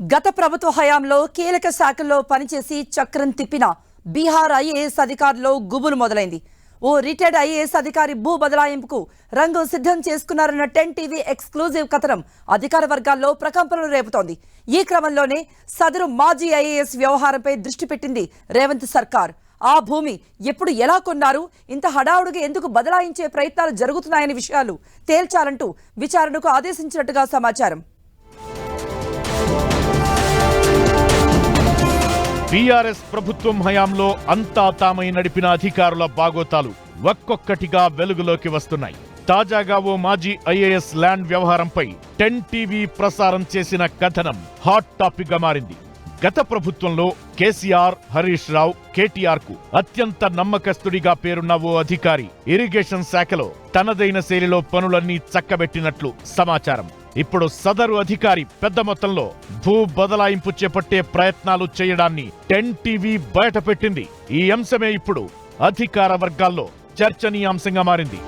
గత ప్రభుత్వ హయాంలో కీలక శాఖల్లో పనిచేసి చక్రం తిప్పిన బీహార్ ఐఏఎస్ అధికారులు గుబులు మొదలైంది. ఓ రిటైర్డ్ ఐఏఎస్ అధికారి భూ బదలాయింపుకు రంగు సిద్ధం చేసుకున్నారన్న టెన్ టీవీ ఎక్స్క్లూజివ్ కథనం అధికార వర్గాల్లో ప్రకంపనలు రేపుతోంది. ఈ క్రమంలోనే సదరు మాజీ ఐఏఎస్ వ్యవహారంపై దృష్టి పెట్టింది రేవంత్ సర్కార్. ఆ భూమి ఎప్పుడు ఎలా కొన్నారు ఇంత హడావుడిగా ఎందుకు బదలాయించే ప్రయత్నాలు జరుగుతున్నాయనే విషయాలు తేల్చాలంటూ విచారణకు ఆదేశించినట్టుగా సమాచారం. బీఆర్ఎస్ ప్రభుత్వం హయాంలో అంతా తామై నడిపిన అధికారుల బాగోతాలు ఒక్కొక్కటిగా వెలుగులోకి వస్తున్నాయి. తాజాగా ఓ మాజీ ఐఏఎస్ ల్యాండ్ వ్యవహారంపై టెన్ టీవీ ప్రసారం చేసిన కథనం హాట్ టాపిక్గా మారింది. గత ప్రభుత్వంలో కేసీఆర్ హరీష్ రావు కేటీఆర్కు అత్యంత నమ్మకస్తుడిగా పేరున్న ఓ అధికారి ఇరిగేషన్ శాఖలో తనదైన శైలిలో పనులన్నీ చక్కబెట్టినట్లు సమాచారం. ఇప్పుడు సదరు అధికారి పెద్ద మొత్తంలో భూ బదలాయింపు చేపట్టే ప్రయత్నాలు చేయడాన్ని టెన్ టీవీ బయటపెట్టింది. ఈ అంశమే ఇప్పుడు అధికార వర్గాల్లో చర్చనీయాంశంగా మారింది.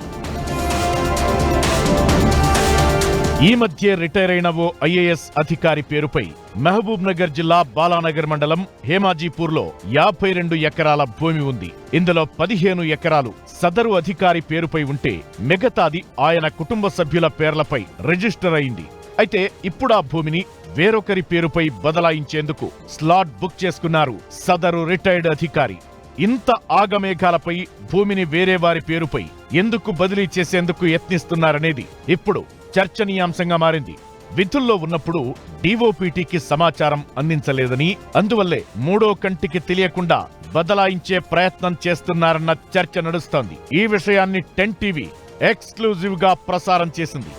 ఈ మధ్య రిటైర్ అయిన ఓ ఐఏఎస్ అధికారి పేరుపై మహబూబ్ నగర్ జిల్లా బాలానగర్ మండలం హేమాజీపూర్లో యాభై రెండు ఎకరాల భూమి ఉంది. ఇందులో పదిహేను ఎకరాలు సదరు అధికారి పేరుపై ఉంటే మిగతాది ఆయన కుటుంబ సభ్యుల పేర్లపై రిజిస్టర్ అయింది. అయితే ఇప్పుడు ఆ భూమిని వేరొకరి పేరుపై బదలాయించేందుకు స్లాట్ బుక్ చేసుకున్నారు సదరు రిటైర్డ్ అధికారి. ఇంత ఆగమేఘాలపై భూమిని వేరే వారి పేరుపై ఎందుకు బదిలీ చేసేందుకు యత్నిస్తున్నారనేది ఇప్పుడు చర్చనీయాంశంగా మారింది. విధుల్లో ఉన్నప్పుడు డీఓపీటీకి సమాచారం అందించలేదని అందువల్లే మూడో కంటికి తెలియకుండా బదలాయించే ప్రయత్నం చేస్తున్నారన్న చర్చ నడుస్తోంది. ఈ విషయాన్ని టెన్ టీవీ ఎక్స్క్లూజివ్గా ప్రసారం చేసింది.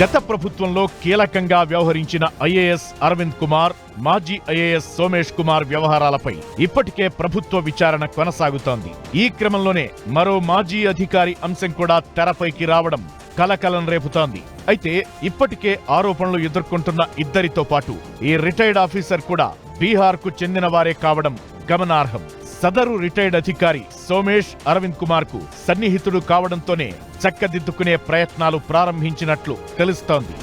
గత ప్రభుత్వంలో కీలకంగా వ్యవహరించిన ఐఏఎస్ అరవింద్ కుమార్ మాజీ ఐఏఎస్ సోమేష్ కుమార్ వ్యవహారాలపై ఇప్పటికే ప్రభుత్వ విచారణ కొనసాగుతోంది. ఈ క్రమంలోనే మరో మాజీ అధికారి అంశం కూడా తెరపైకి రావడం కలకలం రేపుతోంది. అయితే ఇప్పటికే ఆరోపణలు ఎదుర్కొంటున్న ఇద్దరితో పాటు ఈ రిటైర్డ్ ఆఫీసర్ కూడా బీహార్కు చెందినవారే చెందిన వారే కావడం గమనార్హం. సదరు రిటైర్డ్ అధికారి సోమేష్ అరవింద్ కుమార్కు సన్నిహితుడు కావడంతోనే చక్కదిద్దుకునే ప్రయత్నాలు ప్రారంభించినట్లు తెలుస్తోంది.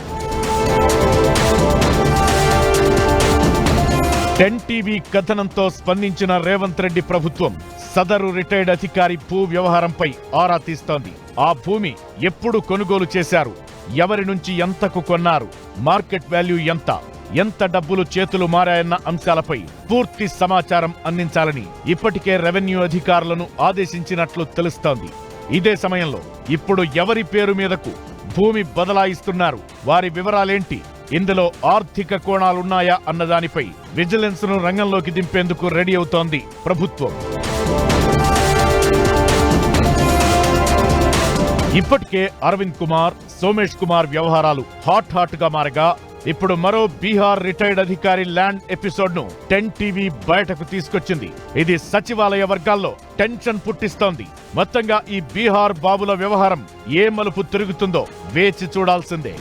టెన్ టీవీ కథనంతో స్పందించిన రేవంత్ రెడ్డి ప్రభుత్వం సదరు రిటైర్డ్ అధికారి భూ వ్యవహారంపై ఆరా తీస్తోంది. ఆ భూమి ఎప్పుడు కొనుగోలు చేశారు? ఎవరి నుంచి ఎంతకు కొన్నారు? మార్కెట్ వాల్యూ ఎంత? ఎంత డబ్బులు చేతులు మారాయన్న అంశాలపై పూర్తి సమాచారం అందించాలని ఇప్పటికే రెవెన్యూ అధికారులను ఆదేశించినట్లు తెలుస్తోంది. ఇదే సమయంలో ఇప్పుడు ఎవరి పేరు మీదకు భూమి బదలాయిస్తున్నారు? వారి వివరాలేంటి? ఇందులో ఆర్థిక కోణాలున్నాయా అన్నదానిపై విజిలెన్స్ను రంగంలోకి దింపేందుకు రెడీ అవుతోంది ప్రభుత్వం. ఇప్పటికే అరవింద్ కుమార్ సోమేష్ కుమార్ వ్యవహారాలు హాట్ హాట్గా మారగా ఇప్పుడు మరో బీహార్ రిటైర్డ్ అధికారి ల్యాండ్ ఎపిసోడ్ను టెన్ టీవీ బయటకు తీసుకొచ్చింది. ఇది సచివాలయ వర్గాల్లో టెన్షన్ పుట్టిస్తోంది. మొత్తంగా ఈ బీహార్ బాబుల వ్యవహారం ఏ మలుపు తిరుగుతుందో వేచి చూడాల్సిందే.